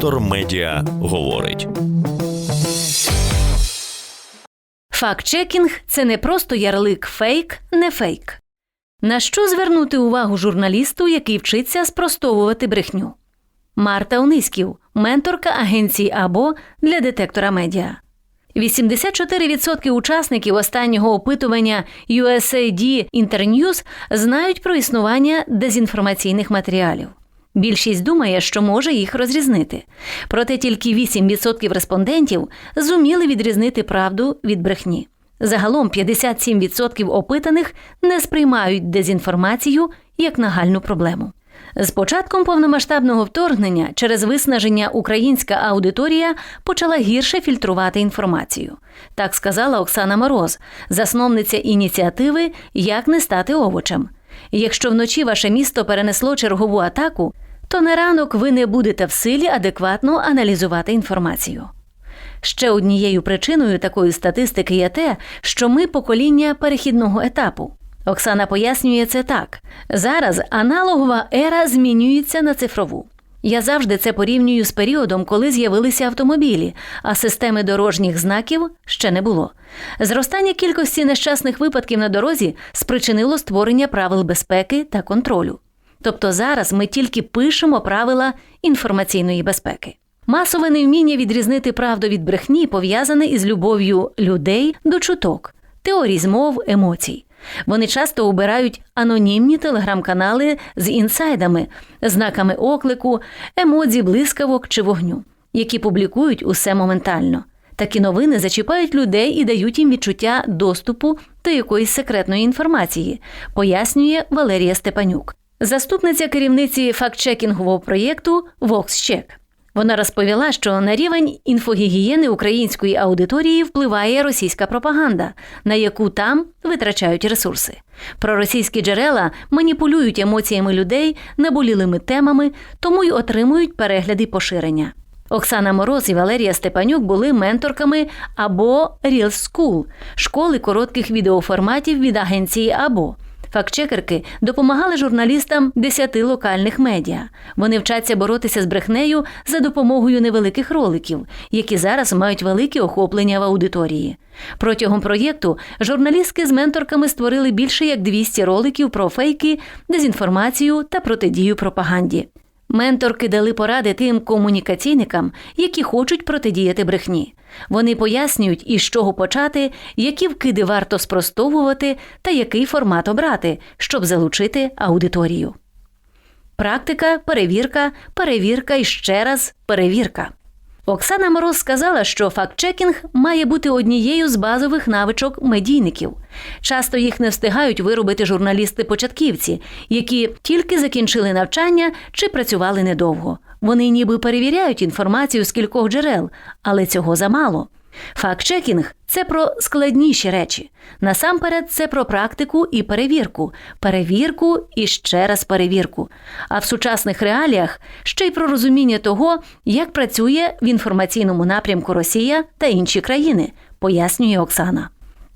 Детектор медіа говорить. Факт-чекінг це не просто ярлик фейк, не фейк. На що звернути увагу журналісту, який вчиться спростовувати брехню? Марта Ониськів, менторка агенції АБО для детектора медіа. 84% учасників останнього опитування USAID Internews знають про існування дезінформаційних матеріалів. Більшість думає, що може їх розрізнити. Проте тільки 8% респондентів зуміли відрізнити правду від брехні. Загалом 57% опитаних не сприймають дезінформацію як нагальну проблему. З початком повномасштабного вторгнення через виснаження українська аудиторія почала гірше фільтрувати інформацію. Так сказала Оксана Мороз, засновниця ініціативи Як не стати овочем. Якщо вночі ваше місто перенесло чергову атаку, то на ранок ви не будете в силі адекватно аналізувати інформацію. Ще однією причиною такої статистики є те, що ми покоління перехідного етапу. Оксана пояснює це так: зараз аналогова ера змінюється на цифрову. Я завжди це порівнюю з періодом, коли з'явилися автомобілі, а системи дорожніх знаків ще не було. Зростання кількості нещасних випадків на дорозі спричинило створення правил безпеки та контролю. Тобто зараз ми тільки пишемо правила інформаційної безпеки. Масове невміння відрізнити правду від брехні пов'язане із любов'ю людей до чуток, теорій змов, емоцій. Вони часто обирають анонімні телеграм-канали з інсайдами, знаками оклику, емодзі, блискавок чи вогню, які публікують усе моментально. Такі новини зачіпають людей і дають їм відчуття доступу до якоїсь секретної інформації, пояснює Валерія Степанюк, заступниця керівниці фактчекінгового проєкту VoxCheck. Вона розповіла, що на рівень інфогігієни української аудиторії впливає російська пропаганда, на яку там витрачають ресурси. Проросійські джерела маніпулюють емоціями людей, наболілими темами, тому й отримують перегляди поширення. Оксана Мороз і Валерія Степанюк були менторками або Real School – школи коротких відеоформатів від агенції АБО. Фактчекерки допомагали журналістам десяти локальних медіа. Вони вчаться боротися з брехнею за допомогою невеликих роликів, які зараз мають велике охоплення в аудиторії. Протягом проєкту журналістки з менторками створили більше як 200 роликів про фейки, дезінформацію та протидію пропаганді. Менторки дали поради тим комунікаційникам, які хочуть протидіяти брехні. Вони пояснюють, із чого почати, які вкиди варто спростовувати та який формат обрати, щоб залучити аудиторію. Практика, перевірка, перевірка і ще раз перевірка. Оксана Мороз сказала, що факт-чекінг має бути однією з базових навичок медійників. Часто їх не встигають виробити журналісти-початківці, які тільки закінчили навчання чи працювали недовго. Вони ніби перевіряють інформацію з кількох джерел, але цього замало. Факт-чекінг це про складніші речі. Насамперед, це про практику і перевірку, перевірку і ще раз перевірку. А в сучасних реаліях ще й про розуміння того, як працює в інформаційному напрямку Росія та інші країни, пояснює Оксана.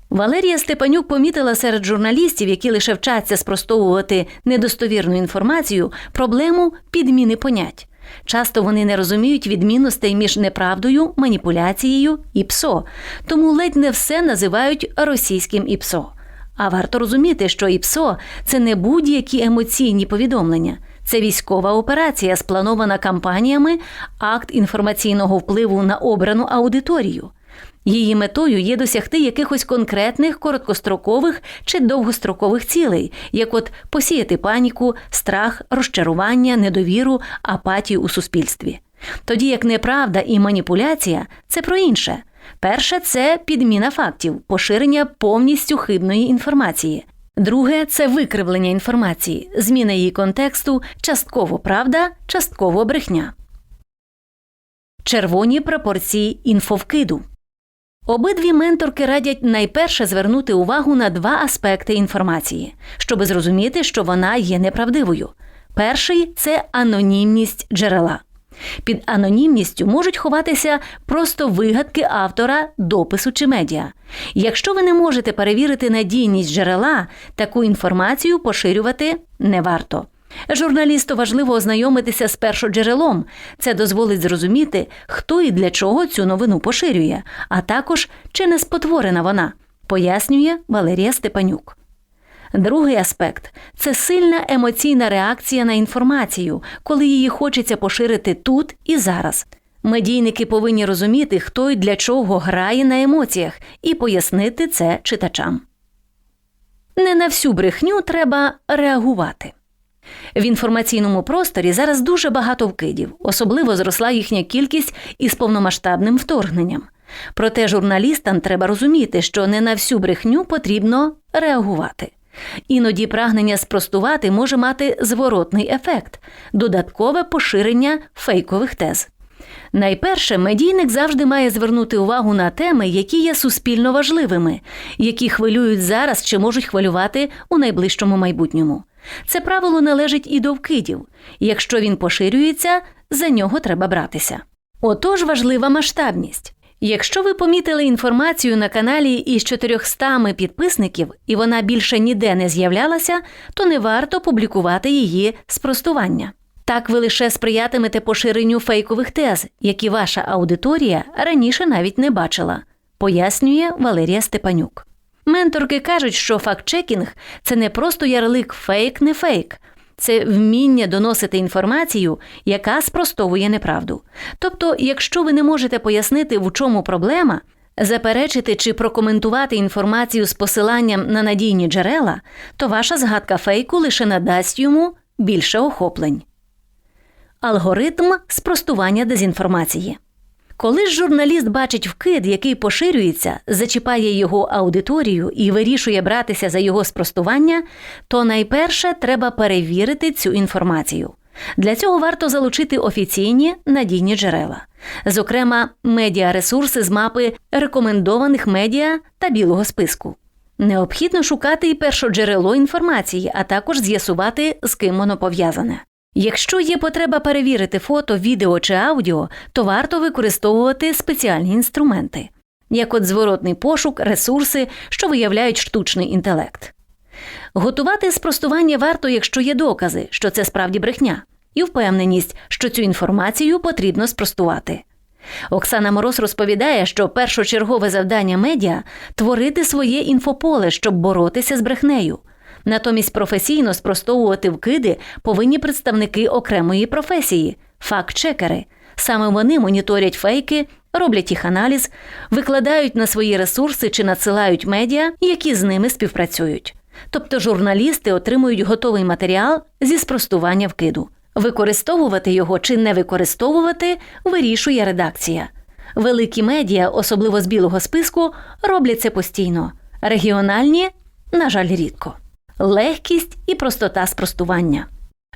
Валерія Степанюк помітила серед журналістів, які лише вчаться спростовувати недостовірну інформацію, проблему підміни понять. Часто вони не розуміють відмінностей між неправдою, маніпуляцією і ПСО, тому ледь не все називають російським ІПСО. А варто розуміти, що ІПСО це не будь-які емоційні повідомлення. Це військова операція, спланована кампаніями, акт інформаційного впливу на обрану аудиторію. Її метою є досягти якихось конкретних короткострокових чи довгострокових цілей, як от посіяти паніку, страх, розчарування, недовіру, апатію у суспільстві. Тоді як неправда і маніпуляція це про інше. Перше це підміна фактів, поширення повністю хибної інформації. Друге це викривлення інформації, зміна її контексту, частково правда, частково брехня. Червоні пропорції інфовкиду. Обидві менторки радять найперше звернути увагу на два аспекти інформації, щоб зрозуміти, що вона є неправдивою. Перший це анонімність джерела. Під анонімністю можуть ховатися просто вигадки автора, допису чи медіа. Якщо ви не можете перевірити надійність джерела, таку інформацію поширювати не варто. Журналісту важливо ознайомитися з першоджерелом. Це дозволить зрозуміти, хто і для чого цю новину поширює, а також чи не спотворена вона, пояснює Валерія Степанюк. Другий аспект це сильна емоційна реакція на інформацію, коли її хочеться поширити тут і зараз. Медійники повинні розуміти, хто і для чого грає на емоціях, і пояснити це читачам. Не на всю брехню треба реагувати. В інформаційному просторі зараз дуже багато вкидів, особливо зросла їхня кількість із повномасштабним вторгненням. Проте журналістам треба розуміти, що не на всю брехню потрібно реагувати. Іноді прагнення спростувати може мати зворотний ефект додаткове поширення фейкових тез. Найперше, медійник завжди має звернути увагу на теми, які є суспільно важливими, які хвилюють зараз чи можуть хвилювати у найближчому майбутньому. Це правило належить і до вкидів. Якщо він поширюється, за нього треба братися. Отож важлива масштабність. Якщо ви помітили інформацію на каналі із 400 підписників і вона більше ніде не з'являлася, то не варто публікувати її спростування. Так ви лише сприятимете поширенню фейкових тез, які ваша аудиторія раніше навіть не бачила, пояснює Валерія Степанюк. Менторки кажуть, що факт-чекінг – це не просто ярлик фейк, не фейк. Це вміння доносити інформацію, яка спростовує неправду. Тобто, якщо ви не можете пояснити, в чому проблема, заперечити чи прокоментувати інформацію з посиланням на надійні джерела, то ваша згадка фейку лише надасть йому більше охоплень. Алгоритм спростування дезінформації. Коли ж журналіст бачить вкид, який поширюється, зачіпає його аудиторію і вирішує братися за його спростування, то найперше треба перевірити цю інформацію. Для цього варто залучити офіційні надійні джерела, зокрема, медіаресурси з мапи рекомендованих медіа та білого списку. Необхідно шукати і першоджерело інформації, а також з'ясувати, з ким воно пов'язане. Якщо є потреба перевірити фото, відео чи аудіо, то варто використовувати спеціальні інструменти, як от зворотний пошук, ресурси, що виявляють штучний інтелект. Готувати спростування варто, якщо є докази, що це справді брехня, і впевненість, що цю інформацію потрібно спростувати. Оксана Мороз розповідає, що першочергове завдання медіа творити своє інфополе, щоб боротися з брехнею. Натомість професійно спростовувати вкиди повинні представники окремої професії факт-чекери. Саме вони моніторять фейки, роблять їх аналіз, викладають на свої ресурси чи надсилають медіа, які з ними співпрацюють. Тобто журналісти отримують готовий матеріал зі спростування вкиду. Використовувати його чи не використовувати вирішує редакція. Великі медіа, особливо з білого списку, роблять це постійно. Регіональні, на жаль, рідко легкість і простота спростування.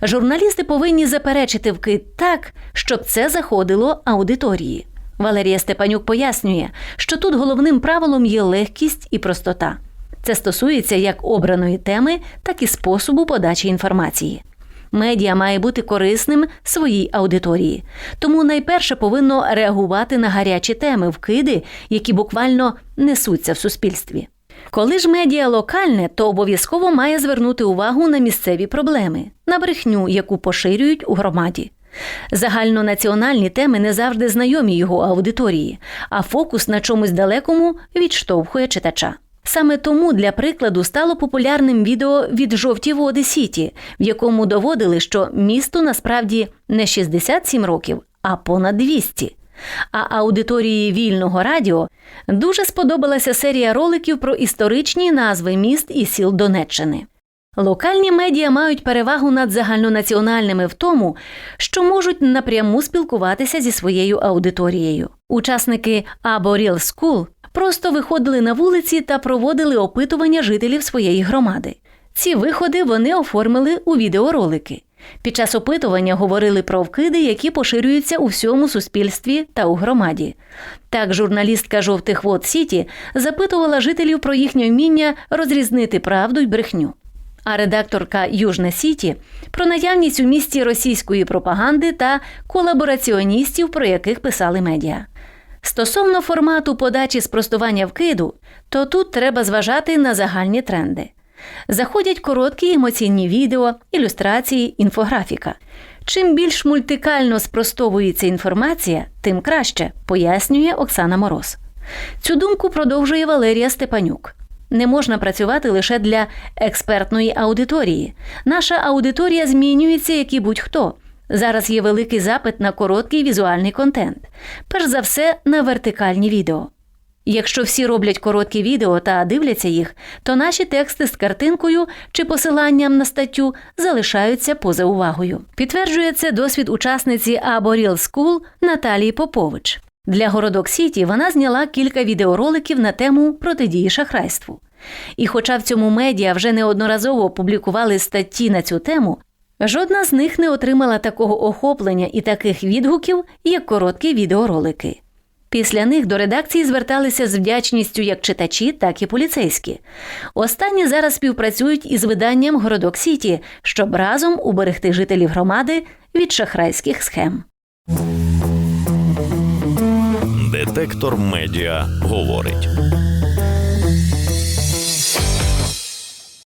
Журналісти повинні заперечити вкид так, щоб це заходило аудиторії. Валерія Степанюк пояснює, що тут головним правилом є легкість і простота. Це стосується як обраної теми, так і способу подачі інформації. Медіа має бути корисним своїй аудиторії, тому найперше повинно реагувати на гарячі теми, вкиди, які буквально несуться в суспільстві. Коли ж медіа локальне, то обов'язково має звернути увагу на місцеві проблеми, на брехню, яку поширюють у громаді. Загальнонаціональні теми не завжди знайомі його аудиторії, а фокус на чомусь далекому відштовхує читача. Саме тому для прикладу стало популярним відео від жовті води Сіті, в якому доводили, що місту насправді не 67 років, а понад 200. А аудиторії вільного радіо дуже сподобалася серія роликів про історичні назви міст і сіл Донеччини. Локальні медіа мають перевагу над загальнонаціональними в тому, що можуть напряму спілкуватися зі своєю аудиторією. Учасники або Real School просто виходили на вулиці та проводили опитування жителів своєї громади. Ці виходи вони оформили у відеоролики. Під час опитування говорили про вкиди, які поширюються у всьому суспільстві та у громаді. Так, журналістка жовтих вод Сіті запитувала жителів про їхнє вміння розрізнити правду й брехню. А редакторка Южна Сіті про наявність у місті російської пропаганди та колабораціоністів, про яких писали медіа. Стосовно формату подачі спростування вкиду, то тут треба зважати на загальні тренди. Заходять короткі емоційні відео, ілюстрації, інфографіка. Чим більш мультикально спростовується інформація, тим краще, пояснює Оксана Мороз. Цю думку продовжує Валерія Степанюк. Не можна працювати лише для експертної аудиторії. Наша аудиторія змінюється, як і будь-хто. Зараз є великий запит на короткий візуальний контент, перш за все на вертикальні відео. Якщо всі роблять короткі відео та дивляться їх, то наші тексти з картинкою чи посиланням на статтю залишаються поза увагою. Підтверджує це досвід учасниці або Real School Наталії Попович. Для Городок Сіті вона зняла кілька відеороликів на тему протидії шахрайству. І хоча в цьому медіа вже неодноразово публікували статті на цю тему, жодна з них не отримала такого охоплення і таких відгуків, як короткі відеоролики. Після них до редакції зверталися з вдячністю як читачі, так і поліцейські. Останні зараз співпрацюють із виданням Городок Сіті, щоб разом уберегти жителів громади від шахрайських схем. Детектор медіа говорить.